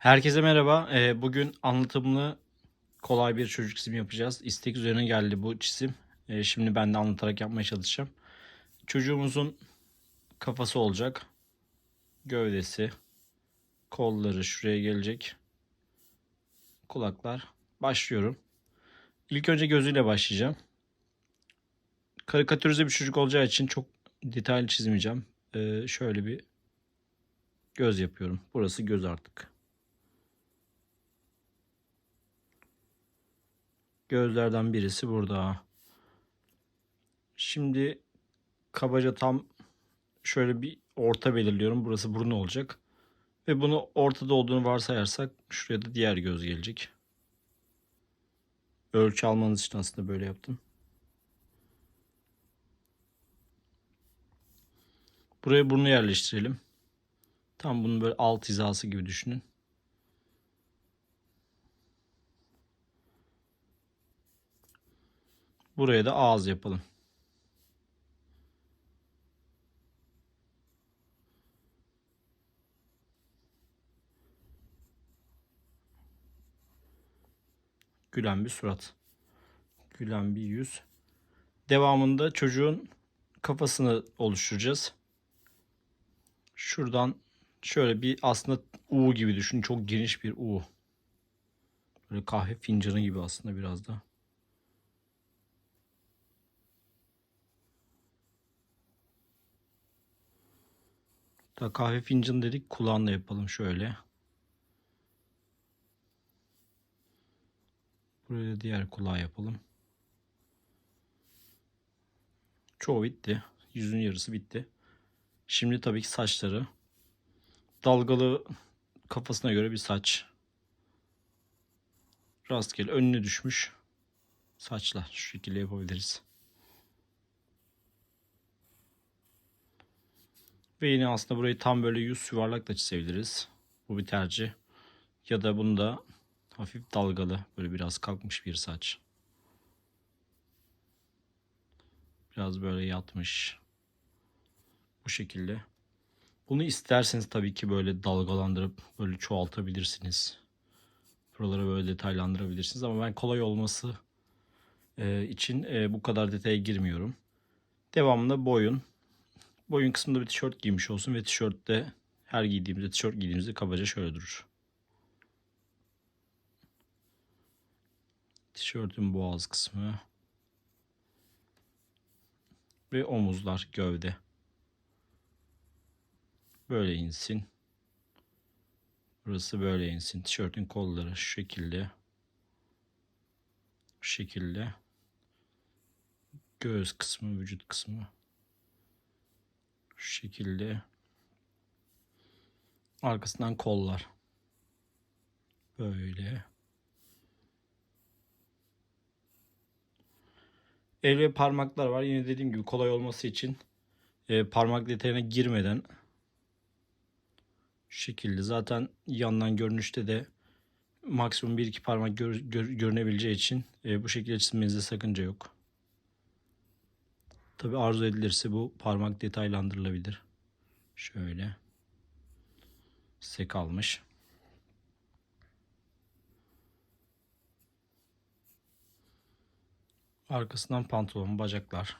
Herkese merhaba. Ee, bugün anlatımlı kolay bir çocuk çizimi yapacağız. İstek üzerine geldi bu çizim. Ee, şimdi ben de anlatarak yapmaya çalışacağım. Çocuğumuzun kafası olacak. Gövdesi, kolları şuraya gelecek. Kulaklar. Başlıyorum. İlk önce gözüyle başlayacağım. Karikatürize bir çocuk olacağı için çok detaylı çizmeyeceğim. Ee, şöyle bir göz yapıyorum. Burası göz artık. Gözlerden birisi burada. Şimdi kabaca tam şöyle bir orta belirliyorum. Burası burnu olacak. Ve bunu ortada olduğunu varsayarsak şuraya da diğer göz gelecek. Ölçü almanız için aslında böyle yaptım. Buraya burnu yerleştirelim. Tam bunun böyle alt hizası gibi düşünün. Buraya da ağız yapalım. Gülen bir surat. Gülen bir yüz. Devamında çocuğun kafasını oluşturacağız. Şuradan şöyle bir aslında U gibi düşün. Çok geniş bir U. Böyle kahve fincanı gibi aslında biraz da. Da kahve fincanı dedik kulağında yapalım şöyle. Buraya diğer kulağı yapalım. Çoğu bitti. Yüzün yarısı bitti. Şimdi tabii ki saçları. Dalgalı kafasına göre bir saç. Rastgele önüne düşmüş saçlar. Şu şekilde yapabiliriz. Ve yine aslında burayı tam böyle yüz yuvarlak da çizebiliriz. Bu bir tercih. Ya da bunu da hafif dalgalı böyle biraz kalkmış bir saç. Biraz böyle yatmış. Bu şekilde. Bunu isterseniz tabii ki böyle dalgalandırıp böyle çoğaltabilirsiniz. Buraları böyle detaylandırabilirsiniz ama ben kolay olması e, için e, bu kadar detaya girmiyorum. Devamında boyun. Boyun kısmında bir tişört giymiş olsun ve tişörtte her giydiğimizde tişört giydiğimizde kabaca şöyle durur. Tişörtün boğaz kısmı ve omuzlar, gövde. Böyle insin. Burası böyle insin. Tişörtün kolları şu şekilde. Şu şekilde. Göğüs kısmı, vücut kısmı. Şu şekilde. Arkasından kollar. Böyle. El ve parmaklar var. Yine dediğim gibi kolay olması için e, parmak detayına girmeden şu şekilde zaten yandan görünüşte de maksimum 1-2 parmak gör, gör, görünebileceği için e, bu şekilde çizmenizde sakınca yok. Tabi arzu edilirse bu parmak detaylandırılabilir. Şöyle. Size kalmış. Arkasından pantolon, bacaklar.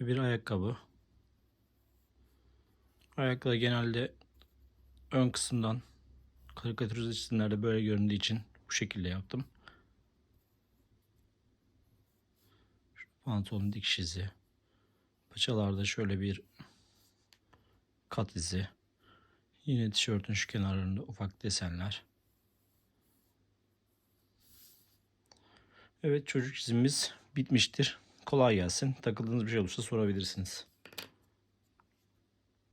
Bir ayakkabı. Ayakkabı genelde ön kısımdan karikatürize çizimlerde böyle göründüğü için bu şekilde yaptım. Şu pantolonun dikiş izi. Paçalarda şöyle bir kat izi. Yine tişörtün şu kenarlarında ufak desenler. Evet çocuk çizimimiz bitmiştir. Kolay gelsin. Takıldığınız bir şey olursa sorabilirsiniz.